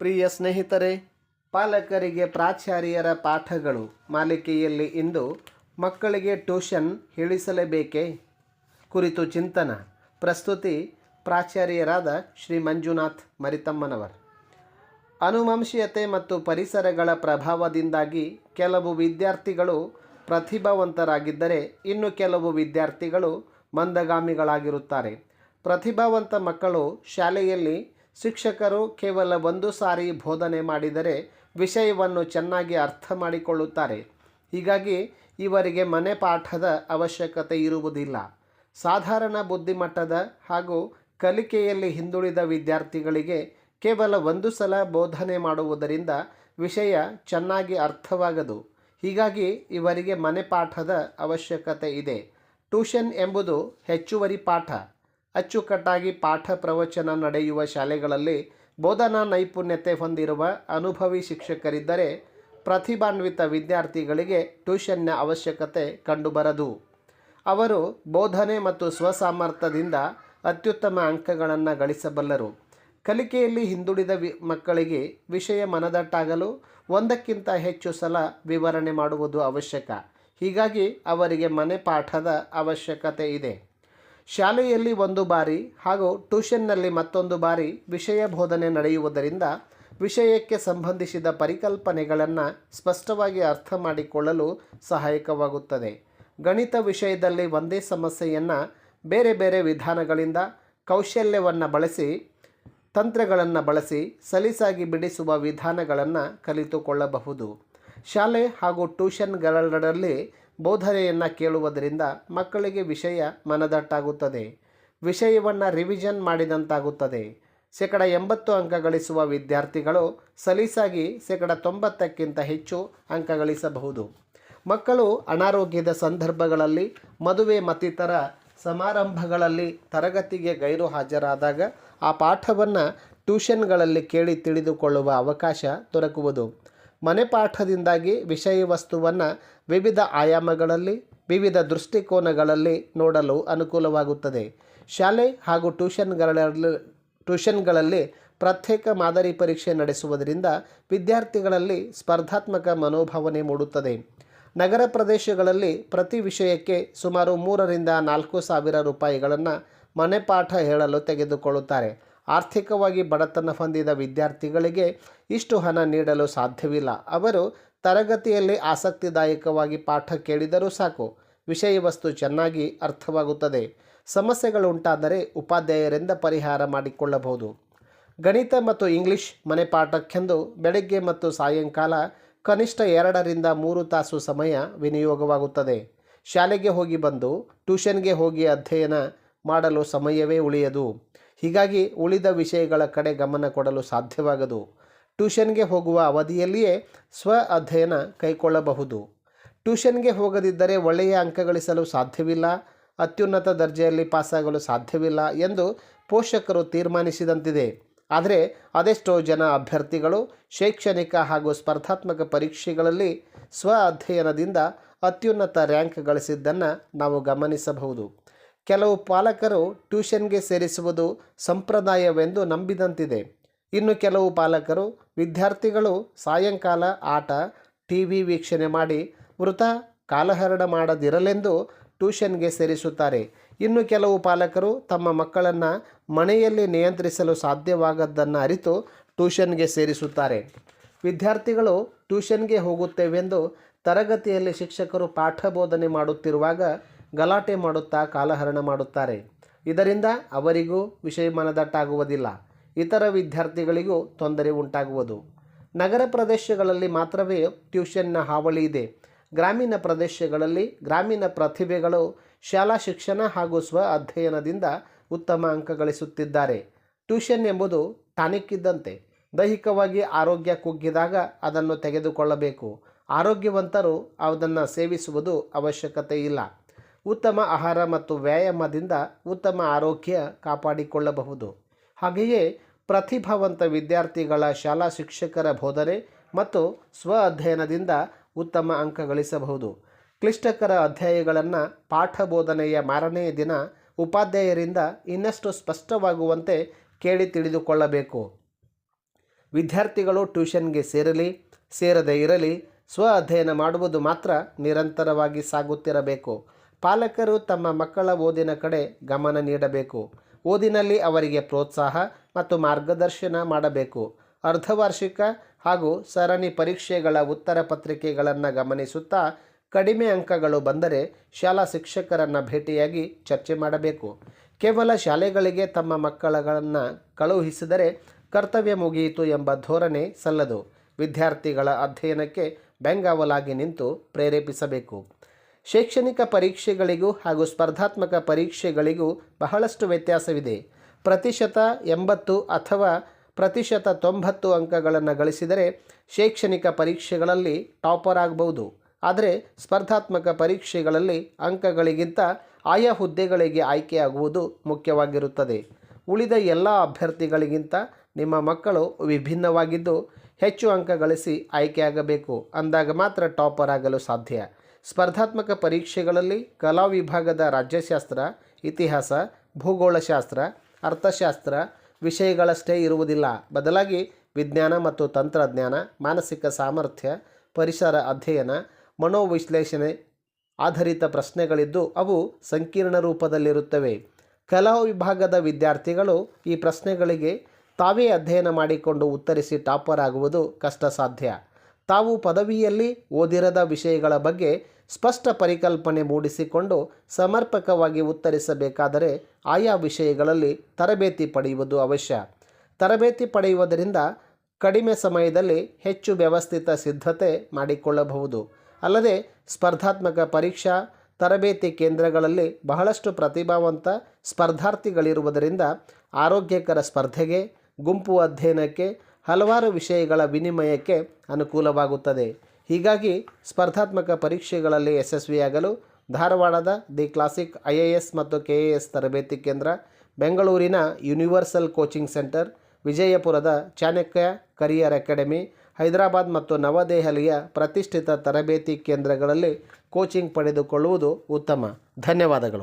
ಪ್ರಿಯ ಸ್ನೇಹಿತರೆ, ಪಾಲಕರಿಗೆ ಪ್ರಾಚಾರ್ಯರ ಪಾಠಗಳು ಮಾಲಿಕೆಯಲ್ಲಿ ಇಂದು ಮಕ್ಕಳಿಗೆ ಟ್ಯೂಷನ್ ಹೇಳಿಸಲೇಬೇಕೇ? ಕುರಿತು ಚಿಂತನ. ಪ್ರಸ್ತುತಿ ಪ್ರಾಚಾರ್ಯರಾದ ಶ್ರೀ ಮಂಜುನಾಥ್ ಮರಿತಮ್ಮನವರ್. ಅನುವಂಶೀಯತೆ ಮತ್ತು ಪರಿಸರಗಳ ಪ್ರಭಾವದಿಂದಾಗಿ ಕೆಲವು ವಿದ್ಯಾರ್ಥಿಗಳು ಪ್ರತಿಭಾವಂತರಾಗಿದ್ದರೆ ಇನ್ನು ಕೆಲವು ವಿದ್ಯಾರ್ಥಿಗಳು ಮಂದಗಾಮಿಗಳಾಗಿರುತ್ತಾರೆ. ಪ್ರತಿಭಾವಂತ ಮಕ್ಕಳು ಶಾಲೆಯಲ್ಲಿ ಶಿಕ್ಷಕರು ಕೇವಲ ಒಂದು ಸಾರಿ ಬೋಧನೆ ಮಾಡಿದರೆ ವಿಷಯವನ್ನು ಚೆನ್ನಾಗಿ ಅರ್ಥ ಮಾಡಿಕೊಳ್ಳುತ್ತಾರೆ. ಹೀಗಾಗಿ ಇವರಿಗೆ ಮನೆ ಪಾಠದ ಅವಶ್ಯಕತೆ ಇರುವುದಿಲ್ಲ. ಸಾಧಾರಣ ಬುದ್ಧಿಮಟ್ಟದ ಹಾಗೂ ಕಲಿಕೆಯಲ್ಲಿ ಹಿಂದುಳಿದ ವಿದ್ಯಾರ್ಥಿಗಳಿಗೆ ಕೇವಲ ಒಂದು ಸಲ ಬೋಧನೆ ಮಾಡುವುದರಿಂದ ವಿಷಯ ಚೆನ್ನಾಗಿ ಅರ್ಥವಾಗದು. ಹೀಗಾಗಿ ಇವರಿಗೆ ಮನೆ ಪಾಠದ ಅವಶ್ಯಕತೆ ಇದೆ. ಟ್ಯೂಷನ್ ಎಂಬುದು ಹೆಚ್ಚುವರಿ ಪಾಠ. ಅಚ್ಚುಕಟ್ಟಾಗಿ ಪಾಠ ಪ್ರವಚನ ನಡೆಯುವ ಶಾಲೆಗಳಲ್ಲಿ ಬೋಧನಾ ನೈಪುಣ್ಯತೆ ಹೊಂದಿರುವ ಅನುಭವಿ ಶಿಕ್ಷಕರಿದ್ದರೆ ಪ್ರತಿಭಾನ್ವಿತ ವಿದ್ಯಾರ್ಥಿಗಳಿಗೆ ಟ್ಯೂಷನ್ನ ಅವಶ್ಯಕತೆ ಕಂಡುಬರದು. ಅವರು ಬೋಧನೆ ಮತ್ತು ಸ್ವಸಾಮರ್ಥ್ಯದಿಂದ ಅತ್ಯುತ್ತಮ ಅಂಕಗಳನ್ನು ಗಳಿಸಬಲ್ಲರು. ಕಲಿಕೆಯಲ್ಲಿ ಹಿಂದುಳಿದ ವಿ ಮಕ್ಕಳಿಗೆ ವಿಷಯ ಮನದಟ್ಟಾಗಲು ಒಂದಕ್ಕಿಂತ ಹೆಚ್ಚು ಸಲ ವಿವರಣೆ ಮಾಡುವುದು ಅವಶ್ಯಕ. ಹೀಗಾಗಿ ಅವರಿಗೆ ಮನೆ ಪಾಠದ ಅವಶ್ಯಕತೆ ಇದೆ. ಶಾಲೆಯಲ್ಲಿ ಒಂದು ಬಾರಿ ಹಾಗೂ ಟ್ಯೂಷನ್ನಲ್ಲಿ ಮತ್ತೊಂದು ಬಾರಿ ವಿಷಯ ಬೋಧನೆ ನಡೆಯುವುದರಿಂದ ವಿಷಯಕ್ಕೆ ಸಂಬಂಧಿಸಿದ ಪರಿಕಲ್ಪನೆಗಳನ್ನು ಸ್ಪಷ್ಟವಾಗಿ ಅರ್ಥ ಮಾಡಿಕೊಳ್ಳಲು ಸಹಾಯಕವಾಗುತ್ತದೆ. ಗಣಿತ ವಿಷಯದಲ್ಲಿ ಒಂದೇ ಸಮಸ್ಯೆಯನ್ನು ಬೇರೆ ಬೇರೆ ವಿಧಾನಗಳಿಂದ ಕೌಶಲ್ಯವನ್ನು ಬಳಸಿ, ತಂತ್ರಗಳನ್ನು ಬಳಸಿ, ಸಲೀಸಾಗಿ ಬಿಡಿಸುವ ವಿಧಾನಗಳನ್ನು ಕಲಿತುಕೊಳ್ಳಬಹುದು. ಶಾಲೆ ಹಾಗೂ ಟ್ಯೂಷನ್ಗಳೆರಡರಲ್ಲಿ ಬೋಧನೆಯನ್ನು ಕೇಳುವುದರಿಂದ ಮಕ್ಕಳಿಗೆ ವಿಷಯ ಮನದಟ್ಟಾಗುತ್ತದೆ. ವಿಷಯವನ್ನು ರಿವಿಷನ್ ಮಾಡಿದಂತಾಗುತ್ತದೆ. ಶೇಕಡ ಎಂಬತ್ತು ಅಂಕ ಗಳಿಸುವ ವಿದ್ಯಾರ್ಥಿಗಳು ಸಲೀಸಾಗಿ ಶೇಕಡ ತೊಂಬತ್ತಕ್ಕಿಂತ ಹೆಚ್ಚು ಅಂಕ ಗಳಿಸಬಹುದು. ಮಕ್ಕಳು ಅನಾರೋಗ್ಯದ ಸಂದರ್ಭಗಳಲ್ಲಿ, ಮದುವೆ ಮತ್ತಿತರ ಸಮಾರಂಭಗಳಲ್ಲಿ ತರಗತಿಗೆ ಗೈರು ಹಾಜರಾದಾಗ ಆ ಪಾಠವನ್ನು ಟ್ಯೂಷನ್ಗಳಲ್ಲಿ ಕೇಳಿ ತಿಳಿದುಕೊಳ್ಳುವ ಅವಕಾಶ ದೊರಕುವುದು. ಮನೆ ಪಾಠದಿಂದಾಗಿ ವಿಷಯ ವಸ್ತುವನ್ನು ವಿವಿಧ ಆಯಾಮಗಳಲ್ಲಿ, ವಿವಿಧ ದೃಷ್ಟಿಕೋನಗಳಲ್ಲಿ ನೋಡಲು ಅನುಕೂಲವಾಗುತ್ತದೆ. ಶಾಲೆ ಹಾಗೂ ಟ್ಯೂಷನ್ಗಳಲ್ಲಿ ಟ್ಯೂಷನ್ಗಳಲ್ಲಿ ಪ್ರತ್ಯೇಕ ಮಾದರಿ ಪರೀಕ್ಷೆ ನಡೆಸುವುದರಿಂದ ವಿದ್ಯಾರ್ಥಿಗಳಲ್ಲಿ ಸ್ಪರ್ಧಾತ್ಮಕ ಮನೋಭಾವನೆ ಮೂಡುತ್ತದೆ. ನಗರ ಪ್ರದೇಶಗಳಲ್ಲಿ ಪ್ರತಿ ವಿಷಯಕ್ಕೆ ಸುಮಾರು ಮೂರರಿಂದ ನಾಲ್ಕು ಸಾವಿರ ರೂಪಾಯಿಗಳನ್ನು ಮನೆ ಪಾಠ ಹೇಳಲು ತೆಗೆದುಕೊಳ್ಳುತ್ತಾರೆ. ಆರ್ಥಿಕವಾಗಿ ಬಡತನ ಹೊಂದಿದ ವಿದ್ಯಾರ್ಥಿಗಳಿಗೆ ಇಷ್ಟು ಹಣ ನೀಡಲು ಸಾಧ್ಯವಿಲ್ಲ. ಅವರು ತರಗತಿಯಲ್ಲಿ ಆಸಕ್ತಿದಾಯಕವಾಗಿ ಪಾಠ ಕೇಳಿದರೂ ಸಾಕು. ವಿಷಯ ವಸ್ತು ಚೆನ್ನಾಗಿ ಅರ್ಥವಾಗುತ್ತದೆ. ಸಮಸ್ಯೆಗಳುಂಟಾದರೆ ಉಪಾಧ್ಯಾಯರಿಂದ ಪರಿಹಾರ ಮಾಡಿಕೊಳ್ಳಬಹುದು. ಗಣಿತ ಮತ್ತು ಇಂಗ್ಲಿಷ್ ಮನೆ ಪಾಠಕ್ಕೆಂದು ಬೆಳಗ್ಗೆ ಮತ್ತು ಸಾಯಂಕಾಲ ಕನಿಷ್ಠ ಎರಡರಿಂದ ಮೂರು ತಾಸು ಸಮಯ ವಿನಿಯೋಗವಾಗುತ್ತದೆ. ಶಾಲೆಗೆ ಹೋಗಿ ಬಂದು ಟ್ಯೂಷನ್ಗೆ ಹೋಗಿ ಅಧ್ಯಯನ ಮಾಡಲು ಸಮಯವೇ ಉಳಿಯದು. ಹೀಗಾಗಿ ಉಳಿದ ವಿಷಯಗಳ ಕಡೆ ಗಮನ ಕೊಡಲು ಸಾಧ್ಯವಾಗದು. ಟ್ಯೂಷನ್ಗೆ ಹೋಗುವ ಅವಧಿಯಲ್ಲಿಯೇ ಸ್ವ ಅಧ್ಯಯನ ಕೈಕೊಳ್ಳಬಹುದು. ಟ್ಯೂಷನ್ಗೆ ಹೋಗದಿದ್ದರೆ ಒಳ್ಳೆಯ ಅಂಕ ಗಳಿಸಲು ಸಾಧ್ಯವಿಲ್ಲ, ಅತ್ಯುನ್ನತ ದರ್ಜೆಯಲ್ಲಿ ಪಾಸಾಗಲು ಸಾಧ್ಯವಿಲ್ಲ ಎಂದು ಪೋಷಕರು ತೀರ್ಮಾನಿಸಿದಂತಿದೆ. ಆದರೆ ಅದೆಷ್ಟೋ ಜನ ಅಭ್ಯರ್ಥಿಗಳು ಶೈಕ್ಷಣಿಕ ಹಾಗೂ ಸ್ಪರ್ಧಾತ್ಮಕ ಪರೀಕ್ಷೆಗಳಲ್ಲಿ ಸ್ವ ಅಧ್ಯಯನದಿಂದ ಅತ್ಯುನ್ನತ ರ್ಯಾಂಕ್ ಗಳಿಸಿದ್ದನ್ನು ನಾವು ಗಮನಿಸಬಹುದು. ಕೆಲವು ಪಾಲಕರು ಟ್ಯೂಷನ್ಗೆ ಸೇರಿಸುವುದು ಸಂಪ್ರದಾಯವೆಂದು ನಂಬಿದಂತಿದೆ. ಇನ್ನು ಕೆಲವು ಪಾಲಕರು, ವಿದ್ಯಾರ್ಥಿಗಳು ಸಾಯಂಕಾಲ ಆಟ ಟಿ ವಿ ವೀಕ್ಷಣೆ ಮಾಡಿ ಮೃತ ಕಾಲಹರಣ ಮಾಡದಿರಲೆಂದು ಟ್ಯೂಷನ್ಗೆ ಸೇರಿಸುತ್ತಾರೆ. ಇನ್ನು ಕೆಲವು ಪಾಲಕರು ತಮ್ಮ ಮಕ್ಕಳನ್ನು ಮನೆಯಲ್ಲಿ ನಿಯಂತ್ರಿಸಲು ಸಾಧ್ಯವಾಗದ್ದನ್ನು ಅರಿತು ಟ್ಯೂಷನ್ಗೆ ಸೇರಿಸುತ್ತಾರೆ. ವಿದ್ಯಾರ್ಥಿಗಳು ಟ್ಯೂಷನ್ಗೆ ಹೋಗುತ್ತೇವೆಂದು ತರಗತಿಯಲ್ಲಿ ಶಿಕ್ಷಕರು ಪಾಠ ಬೋಧನೆ ಮಾಡುತ್ತಿರುವಾಗ ಗಲಾಟೆ ಮಾಡುತ್ತಾ ಕಾಲಹರಣ ಮಾಡುತ್ತಾರೆ. ಇದರಿಂದ ಅವರಿಗೂ ವಿಷಯ ಮನದಟ್ಟಾಗುವುದಿಲ್ಲ. ಇತರ ವಿದ್ಯಾರ್ಥಿಗಳಿಗೂ ತೊಂದರೆ ಉಂಟಾಗುವುದು. ನಗರ ಪ್ರದೇಶಗಳಲ್ಲಿ ಮಾತ್ರವೇ ಟ್ಯೂಷನ್ನ ಹಾವಳಿ ಇದೆ. ಗ್ರಾಮೀಣ ಪ್ರದೇಶಗಳಲ್ಲಿ ಗ್ರಾಮೀಣ ಪ್ರತಿಭೆಗಳು ಶಾಲಾ ಶಿಕ್ಷಣ ಹಾಗೂ ಸ್ವ ಅಧ್ಯಯನದಿಂದ ಉತ್ತಮ ಅಂಕ ಗಳಿಸುತ್ತಿದ್ದಾರೆ. ಟ್ಯೂಷನ್ ಎಂಬುದು ಟಾನಿಕ್ ಇದ್ದಂತೆ ದೈಹಿಕವಾಗಿ ಆರೋಗ್ಯ ಕುಗ್ಗಿದಾಗ ಅದನ್ನು ತೆಗೆದುಕೊಳ್ಳಬೇಕು. ಆರೋಗ್ಯವಂತರು ಅದನ್ನು ಸೇವಿಸುವುದು ಅವಶ್ಯಕತೆ ಇಲ್ಲ ಉತ್ತಮ ಆಹಾರ ಮತ್ತು ವ್ಯಾಯಾಮದಿಂದ ಉತ್ತಮ ಆರೋಗ್ಯ ಕಾಪಾಡಿಕೊಳ್ಳಬಹುದು. ಹಾಗೆಯೇ ಪ್ರತಿಭಾವಂತ ವಿದ್ಯಾರ್ಥಿಗಳ ಶಾಲಾ ಶಿಕ್ಷಕರ ಬೋಧನೆ ಮತ್ತು ಸ್ವ ಅಧ್ಯಯನದಿಂದ ಉತ್ತಮ ಅಂಕ ಗಳಿಸಬಹುದು. ಕ್ಲಿಷ್ಟಕರ ಅಧ್ಯಾಯಗಳನ್ನು ಪಾಠ ಬೋಧನೆಯ ಮಾರನೆಯ ದಿನ ಉಪಾಧ್ಯಾಯರಿಂದ ಇನ್ನಷ್ಟು ಸ್ಪಷ್ಟವಾಗುವಂತೆ ಕೇಳಿ ತಿಳಿದುಕೊಳ್ಳಬೇಕು. ವಿದ್ಯಾರ್ಥಿಗಳು ಟ್ಯೂಷನ್ಗೆ ಸೇರಲಿ, ಸೇರದೇ ಇರಲಿ, ಸ್ವ ಅಧ್ಯಯನ ಮಾಡುವುದು ಮಾತ್ರ ನಿರಂತರವಾಗಿ ಸಾಗುತ್ತಿರಬೇಕು. ಪಾಲಕರು ತಮ್ಮ ಮಕ್ಕಳ ಓದಿನ ಕಡೆ ಗಮನ ನೀಡಬೇಕು. ಓದಿನಲ್ಲಿ ಅವರಿಗೆ ಪ್ರೋತ್ಸಾಹ ಮತ್ತು ಮಾರ್ಗದರ್ಶನ ಮಾಡಬೇಕು. ಅರ್ಧವಾರ್ಷಿಕ ಹಾಗೂ ಸರಣಿ ಪರೀಕ್ಷೆಗಳ ಉತ್ತರ ಪತ್ರಿಕೆಗಳನ್ನು ಗಮನಿಸುತ್ತಾ ಕಡಿಮೆ ಅಂಕಗಳು ಬಂದರೆ ಶಾಲಾ ಶಿಕ್ಷಕರನ್ನು ಭೇಟಿಯಾಗಿ ಚರ್ಚೆ ಮಾಡಬೇಕು. ಕೇವಲ ಶಾಲೆಗಳಿಗೆ ತಮ್ಮ ಮಕ್ಕಳನ್ನು ಕಳುಹಿಸಿದರೆ ಕರ್ತವ್ಯ ಮುಗಿಯಿತು ಎಂಬ ಧೋರಣೆ ಸಲ್ಲದು. ವಿದ್ಯಾರ್ಥಿಗಳ ಅಧ್ಯಯನಕ್ಕೆ ಬೆಂಗಾವಲಾಗಿ ನಿಂತು ಪ್ರೇರೇಪಿಸಬೇಕು. ಶೈಕ್ಷಣಿಕ ಪರೀಕ್ಷೆಗಳಿಗೂ ಹಾಗೂ ಸ್ಪರ್ಧಾತ್ಮಕ ಪರೀಕ್ಷೆಗಳಿಗೂ ಬಹಳಷ್ಟು ವ್ಯತ್ಯಾಸವಿದೆ. ಪ್ರತಿಶತ ಎಂಬತ್ತು ಅಥವಾ ಪ್ರತಿಶತ ತೊಂಬತ್ತು ಅಂಕಗಳನ್ನು ಗಳಿಸಿದರೆ ಶೈಕ್ಷಣಿಕ ಪರೀಕ್ಷೆಗಳಲ್ಲಿ ಟಾಪರ್ ಆಗಬಹುದು. ಆದರೆ ಸ್ಪರ್ಧಾತ್ಮಕ ಪರೀಕ್ಷೆಗಳಲ್ಲಿ ಅಂಕಗಳಿಗಿಂತ ಆಯಾ ಹುದ್ದೆಗಳಿಗೆ ಆಯ್ಕೆಯಾಗುವುದು ಮುಖ್ಯವಾಗಿರುತ್ತದೆ. ಉಳಿದ ಎಲ್ಲ ಅಭ್ಯರ್ಥಿಗಳಿಗಿಂತ ನಿಮ್ಮ ಮಕ್ಕಳು ವಿಭಿನ್ನವಾಗಿದ್ದು ಹೆಚ್ಚು ಅಂಕ ಗಳಿಸಿ ಆಯ್ಕೆಯಾಗಬೇಕು. ಅಂದಾಗ ಮಾತ್ರ ಟಾಪರ್ ಆಗಲು ಸಾಧ್ಯ. ಸ್ಪರ್ಧಾತ್ಮಕ ಪರೀಕ್ಷೆಗಳಲ್ಲಿ ಕಲಾ ವಿಭಾಗದ ರಾಜ್ಯಶಾಸ್ತ್ರ, ಇತಿಹಾಸ, ಭೂಗೋಳಶಾಸ್ತ್ರ, ಅರ್ಥಶಾಸ್ತ್ರ ವಿಷಯಗಳಷ್ಟೇ ಇರುವುದಿಲ್ಲ. ಬದಲಾಗಿ ವಿಜ್ಞಾನ ಮತ್ತು ತಂತ್ರಜ್ಞಾನ, ಮಾನಸಿಕ ಸಾಮರ್ಥ್ಯ, ಪರಿಸರ ಅಧ್ಯಯನ, ಮನೋವಿಶ್ಲೇಷಣೆ ಆಧಾರಿತ ಪ್ರಶ್ನೆಗಳಿದ್ದು ಅವು ಸಂಕೀರ್ಣ ರೂಪದಲ್ಲಿರುತ್ತವೆ. ಕಲಾ ವಿಭಾಗದ ವಿದ್ಯಾರ್ಥಿಗಳು ಈ ಪ್ರಶ್ನೆಗಳಿಗೆ ತಾವೇ ಅಧ್ಯಯನ ಮಾಡಿಕೊಂಡು ಉತ್ತರಿಸಿ ಟಾಪರ್ ಆಗುವುದು ಕಷ್ಟ ಸಾಧ್ಯ ತಾವು ಪದವಿಯಲ್ಲಿ ಓದಿರದ ವಿಷಯಗಳ ಬಗ್ಗೆ ಸ್ಪಷ್ಟ ಪರಿಕಲ್ಪನೆ ಮೂಡಿಸಿಕೊಂಡು ಸಮರ್ಪಕವಾಗಿ ಉತ್ತರಿಸಬೇಕಾದರೆ ಆಯಾ ವಿಷಯಗಳಲ್ಲಿ ತರಬೇತಿ ಪಡೆಯುವುದು ಅವಶ್ಯ. ತರಬೇತಿ ಪಡೆಯುವುದರಿಂದ ಕಡಿಮೆ ಸಮಯದಲ್ಲಿ ಹೆಚ್ಚು ವ್ಯವಸ್ಥಿತ ಸಿದ್ಧತೆ ಮಾಡಿಕೊಳ್ಳಬಹುದು. ಅಲ್ಲದೆ ಸ್ಪರ್ಧಾತ್ಮಕ ಪರೀಕ್ಷಾ, ತರಬೇತಿ ಕೇಂದ್ರಗಳಲ್ಲಿ ಬಹಳಷ್ಟು ಪ್ರತಿಭಾವಂತ ಸ್ಪರ್ಧಾರ್ಥಿಗಳಿರುವುದರಿಂದ ಆರೋಗ್ಯಕರ ಸ್ಪರ್ಧೆಗೆ, ಗುಂಪು ಅಧ್ಯಯನಕ್ಕೆ ಹಲವಾರು ವಿಷಯಗಳ ವಿನಿಮಯಕ್ಕೆ ಅನುಕೂಲವಾಗುತ್ತದೆ. ಹೀಗಾಗಿ ಸ್ಪರ್ಧಾತ್ಮಕ ಪರೀಕ್ಷೆಗಳಲ್ಲಿ ಯಶಸ್ವಿಯಾಗಲು ಧಾರವಾಡದ the classic I A S ಮತ್ತು ಕೆ ಎ ಎಸ್ ತರಬೇತಿ ಕೇಂದ್ರ, ಬೆಂಗಳೂರಿನ ಯೂನಿವರ್ಸಲ್ ಕೋಚಿಂಗ್ ಸೆಂಟರ್, ವಿಜಯಪುರದ ಚಾಣಕ್ಯ ಕರಿಯರ್ ಅಕಾಡೆಮಿ, ಹೈದರಾಬಾದ್ ಮತ್ತು ನವದೆಹಲಿಯ ಪ್ರತಿಷ್ಠಿತ ತರಬೇತಿ ಕೇಂದ್ರಗಳಲ್ಲಿ ಕೋಚಿಂಗ್ ಪಡೆದುಕೊಳ್ಳುವುದು ಉತ್ತಮ. ಧನ್ಯವಾದಗಳು.